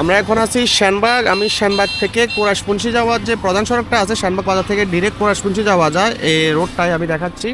আমরা এখন আছি শ্যানবাগ আমি শ্যানবাগ থেকে কোরাসপুঞ্চি যাওয়ার যে প্রধান সড়কটা আছে শ্যানবাগ বাজার থেকে ডিরেক্ট কোরাসপুঞ্চি যাওয়া যায়। এই রোডটাই আমি দেখাচ্ছি।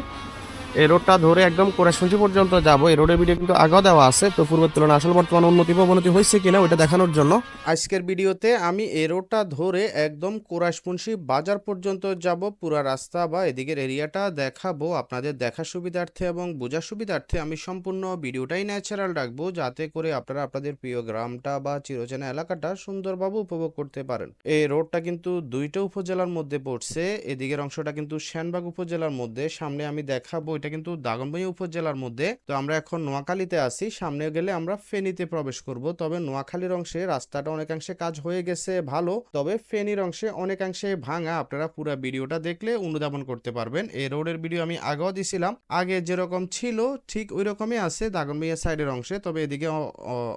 এই রোডটা ধরে একদম কোরাসপুঞ্চি পর্যন্ত যাব। এই রোডের ভিডিও কিন্তু আগেও দেওয়া আছে। তো পূর্বের তুলনায় আসলে বর্তমানে উন্নতি বা অবনতি হয়েছে কিনা ওইটা দেখানোর জন্য। আজকের ভিডিওতে আমি এই রোডটা ধরে একদম কোরাসপুঞ্চি বাজার পর্যন্ত যাব। পুরা রাস্তা বা এদিকের এরিয়াটা দেখাবো আপনাদের দেখার সুবিধার্থে এবং বোঝার সুবিধার্থে। আমি সম্পূর্ণ ভিডিওটাই ন্যাচারাল রাখব যাতে করে আপনারা আপনাদের প্রিয় গ্রামটা বা চিরচেনা এলাকাটা সুন্দরভাবে উপভোগ করতে পারেন। এই রোডটা কিন্তু দুইটা উপজেলার মধ্যে পড়ছে। এদিকের অংশটা কিন্তু শ্যানবাগ উপজেলার মধ্যে। সামনে আমি দেখাবো এটা কিন্তু দাগনভূঞা উপজেলার মধ্যে। তো আমরা এখন নোয়াখালীতে আছি, সামনে গেলে আমরা ফেনীতে প্রবেশ করব। তবে নোয়াখালীর অংশে রাস্তাটা অনেকাংশে কাজ হয়ে গেছে, ভালো। তবে ফেনীর অংশে অনেকাংশে ভাঙা, আপনারা পুরো ভিডিওটা দেখলে অনুধাবন করতে পারবেন। এই রোডের ভিডিও আমি আগেও দিছিলাম। আগে যেরকম ছিল, ঠিক ওই রকমই আছে দাগনভূঞা সাইডের অংশে। তবে এদিকে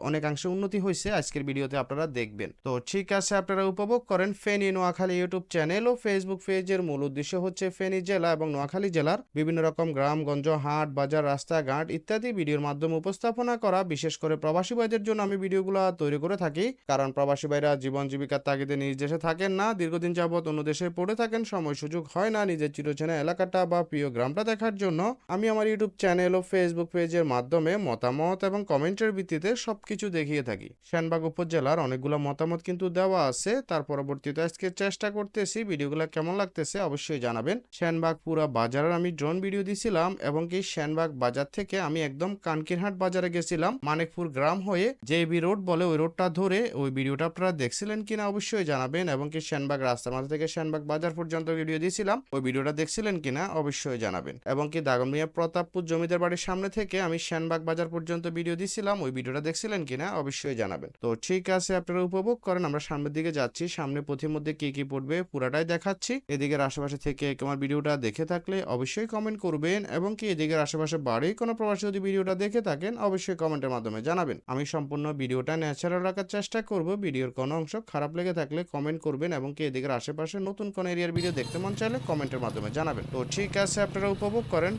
অনেকাংশে উন্নতি হয়েছে। আজকের ভিডিওতে আপনারা দেখবেন। তো ঠিক আছে, আপনারা উপভোগ করেন ফেনী নোয়াখালী ইউটিউব চ্যানেল ও ফেসবুক পেজের মূল উদ্দেশ্য হচ্ছে ফেনী জেলা এবং নোয়াখালী জেলার বিভিন্ন রকম গ্রামগঞ্জ, হাট, বাজার, রাস্তাঘাট ইত্যাদি ভিডিওর মাধ্যমে উপস্থাপনা করা, বিশেষ করে প্রবাসী ভাইদের জন্য আমি ভিডিওগুলো তৈরি করে থাকি। কারণ প্রবাসী ভাইরা জীবন জীবিকার তাগিদে নিজ দেশে থাকেন না, দীর্ঘদিন যাবৎ অন্য দেশে পড়ে থাকেন, সময় সুযোগ হয় না নিজের চিরচেনা এলাকাটা বা প্রিয় গ্রামটা দেখার জন্য। আমি আমার ইউটিউব চ্যানেল ও ফেসবুক পেজের মাধ্যমে মতামত এবং কমেন্টের ভিত্তিতে সবকিছু দেখিয়ে থাকি। শ্যানবাগ উপজেলার অনেকগুলো মতামত কিন্তু দেওয়া আছে, তার পরবর্তীতে আজকে চেষ্টা করতেছি, ভিডিওগুলো কেমন লাগতেছে অবশ্যই জানাবেন। শ্যানবাগ পুরা বাজারের আমি ড্রোন ভিডিও দিছিলাম। এবং কি শ্যানবাগ বাজার থেকে আমি একদম কানকিরহাট বাজারে গেছিলাম, মানিকপুর গ্রাম হয়ে যে বি রোড বলে ওই রোডটা ধরে ওই ভিডিওটা আপনারা দেখছিলেন কিনা অবশ্যই জানাবেন এবং কি শ্যানবাগ রাস্তার মাথা থেকে শ্যানবাগ বাজার পর্যন্ত ভিডিও দিয়েছিলাম, ওই ভিডিওটা দেখছিলেন কিনা অবশ্যই জানাবেন। এবং কি দাগনমিয়া প্রতাপপুর জমিদার বাড়ির সামনে থেকে আমি শ্যানবাগ বাজার পর্যন্ত ভিডিও দিছিলাম, ওই ভিডিওটা দেখছিলেন কিনা অবশ্যই জানাবেন। তো ঠিক আছে, আপনারা উপভোগ করেন, আমরা সামনের দিকে যাচ্ছি, সামনে পথির মধ্যে কি কি পড়বে পুরাটাই দেখাচ্ছি। এদিকের আশেপাশে থেকে তোমার ভিডিওটা দেখে থাকলে অবশ্যই কমেন্ট করবেন এবং কি এদিকের আশেপাশে বাড়ি কোনো প্রবাসী যদি ভিডিওটা দেখে থাকেন, অবশ্যই কমেন্টের মাধ্যমে জানাবেন। আমি সম্পূর্ণ ভিডিওটা ন্যাচারাল রাখার চেষ্টা করব। ভিডিওর কোনো অংশ খারাপ লেগে থাকলে কমেন্ট করবেন এবং কি এদিকের আশেপাশে নতুন কোনো এরিয়ার ভিডিও দেখতে মন চাইলে কমেন্টের মাধ্যমে জানাবেন। তো ঠিক আছে, আপনারা উপভোগ করেন।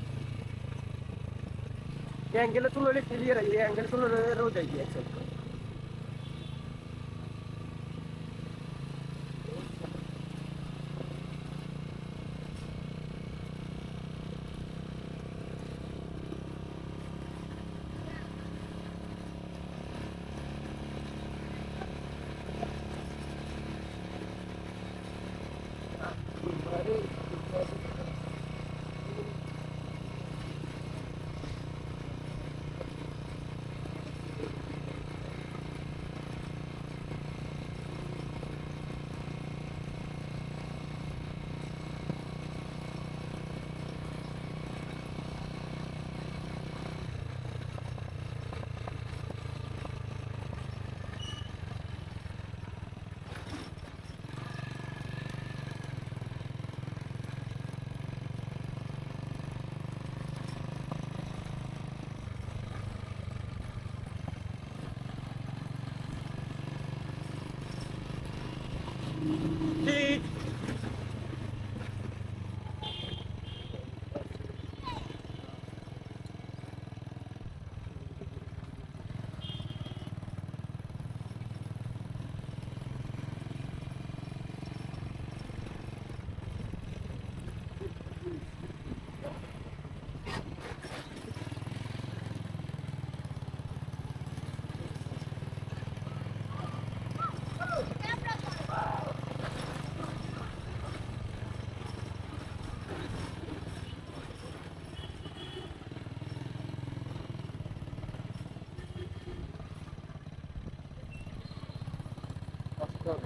অ্যাঙ্গেলে তুললে ক্লিয়ার অ্যাঙ্গেল তুললে রোজ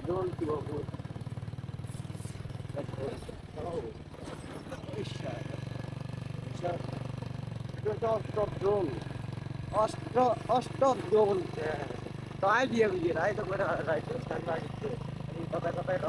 জল কি বাবু অষ্টম অষ্ট অষ্টম জন তাই দিয়ে বুঝি রাই তো করে রাই তো কথা কথায়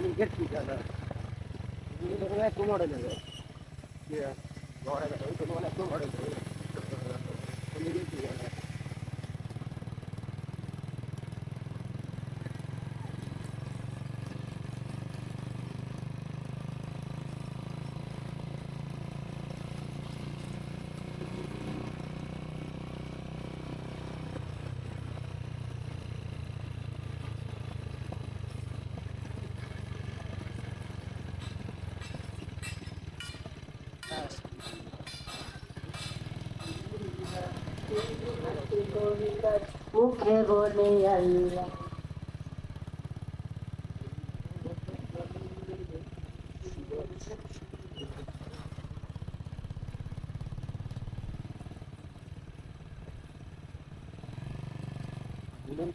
ধরে নিকেট কি? মডেল হবে ঘরে ওই তো মানে একটু মডেল হবে নিকেট কি জানা মুখে বলে আল্লাহ বুলেন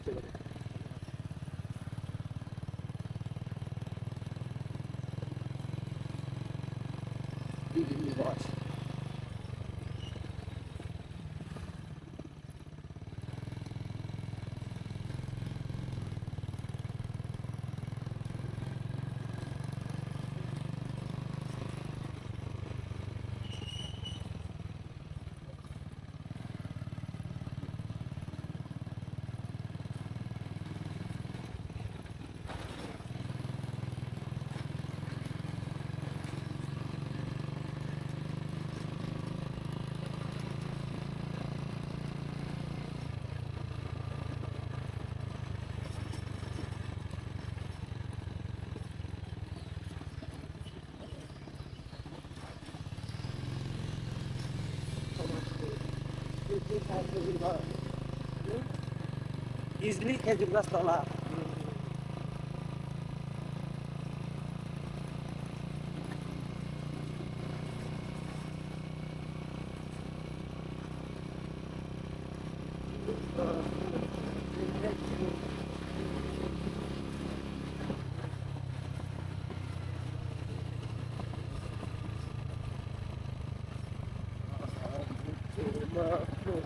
İzmir Tecrübe Sala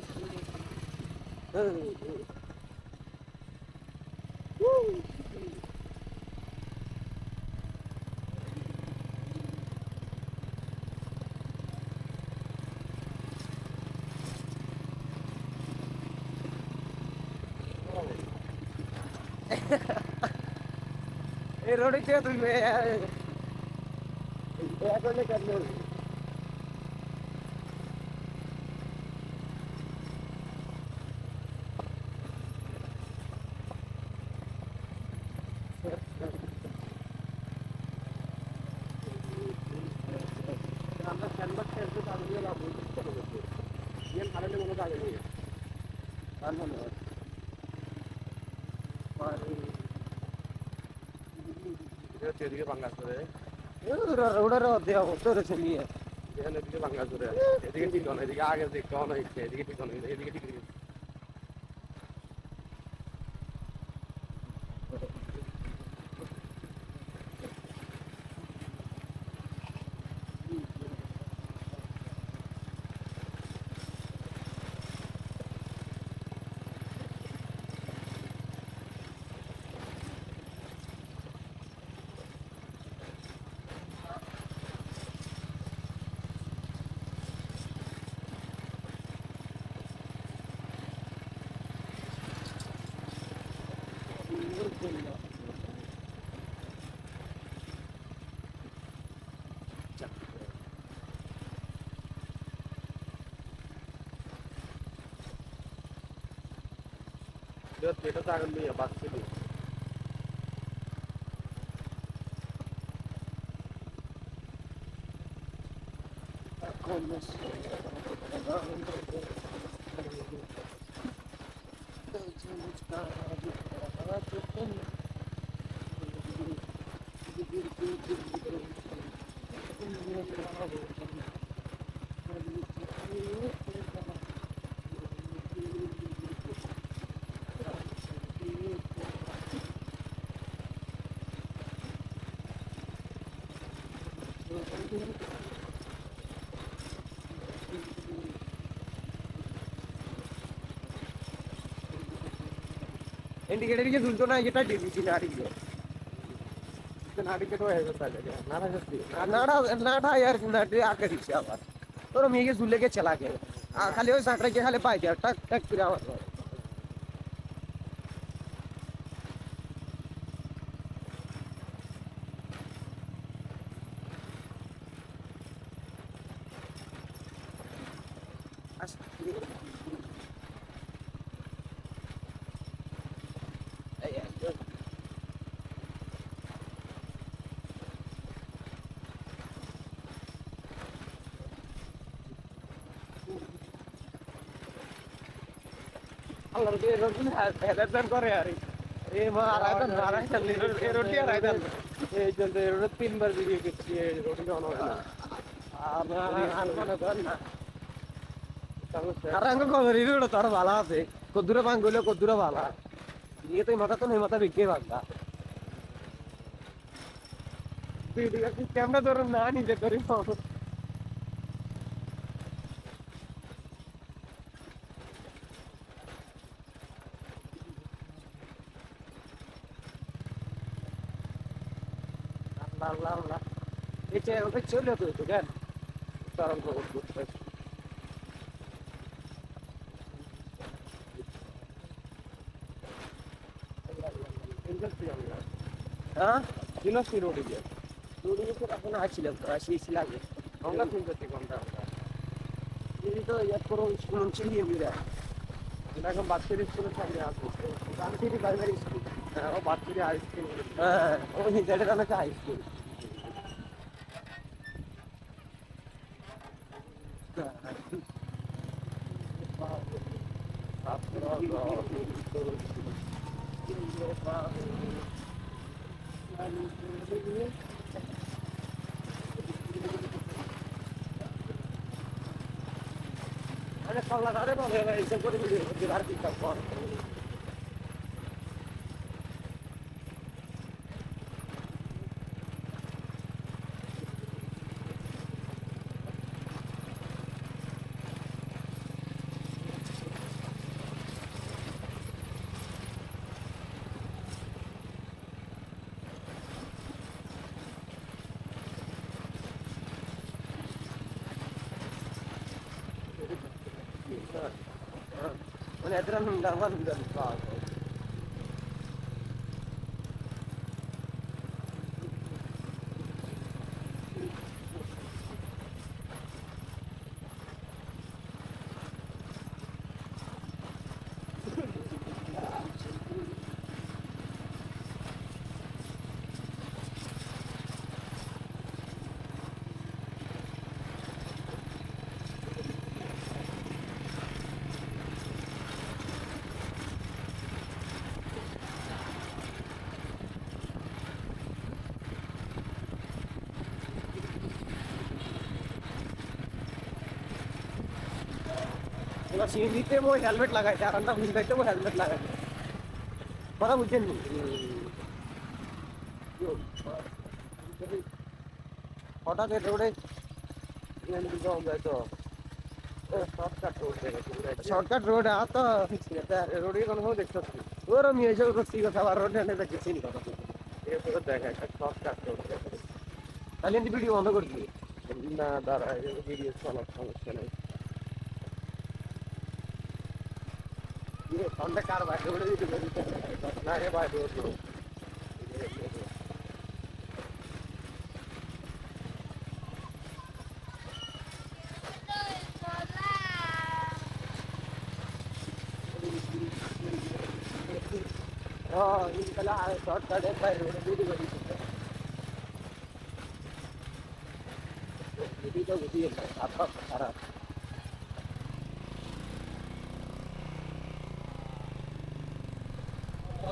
ওই গরিবের তালুকদার বাড়ি এই রোডে কে তুমি এখন কেন আমরা ক্যানভাস খেলতে পারব না বুঝতে পারব গেম হারালে মনে কাজে নেই আর মনে হয় এদিকে বাঙ্গাস করে ওটার দেওয়া তোরে চলিয়ে এদিকে বাঙ্গাস করে এদিকে ঠিক এদিকে আগে দেখতে না। এদিকে ঠিক এদিকে ঠিক เลือดเจ็ดตากันมีอ่ะบักสิบคน যাচ্ছে না না না না यार না দে আকে দিছে আবার তোর মেয়ে ঝুলে কে চলা গে খালি ওই সাঁকড়ে কে খালি পাই যা টাক টাক করে আওয়াজ হয় আচ্ছা এই এই আল্লাহর দিয়ে রোজন হেদায়ত করে আর এ মা আরাইদান আরাইদান এ রোটি আরাইদান এই জন্য রোড তিনবার করছি এই রোটি হয়। না আমার আনমনে কর না। আর আঙ্গ খবর এই রোড তোর ভালো আছে। কদ্দুরে ভাঙ গেলে কদ্দুরে ভালো। দিয়ে তুই মাথা তো নেই মাথা বিকে ভাগা ক্যামেরা ধরুন না নিজে করি আল্লাহ আল্লাহ। আল্লাহ যে ওটা চলে তো তো কেন তরঙ্গ হ্যাঁ? কিলসি রোডে গিয়ে। রোডে গিয়ে এখন আসছিলাম তো আসিয়েছি লাগে আমরা ফোন করতে কোনটা এই তো ইয়ার করো এমনিরা এখন বাচ্চার স্কুলের সামনে আসবে বাচ্চারই প্রাইমারি স্কুল হ্যাঁ ও বাচ্চারই হাই স্কুল হ্যাঁ। ওই জায়গাটা নাকি হাই স্কুল আরে পাল্লা ধরে বলে এসে করে দিলে আর কি কর মানে এত নামান এবার সিএনজিতে ওই হেলমেট লাগাইছে আর আমরা পারতে হেলমেট লাগাই কথা বুঝছেন নি? হঠাৎ রোডে শর্টকাট রোড তো দেখতে আমি এসে করছি, কথা নি। তাহলে ভিডিও বন্ধ করছি না, দাঁড়া ভিডিও চলার সমস্যা নেই। ಇದು ಸಣ್ಣಕಾರ ಭಾಷೆ ಇದು ನಾನೇ ಭಾಷೆ ಹೋದ್ರು ಇದಕ್ಕೆಲ್ಲ ಶಾರ್ಟ್ ಕಡೆ ಬೀಡಿ ಬರೀತಿದ್ದೆ ಇದೀಗ ಉದಿಯಲ್ಲ ಸಾಧಾರಣ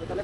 তাহলে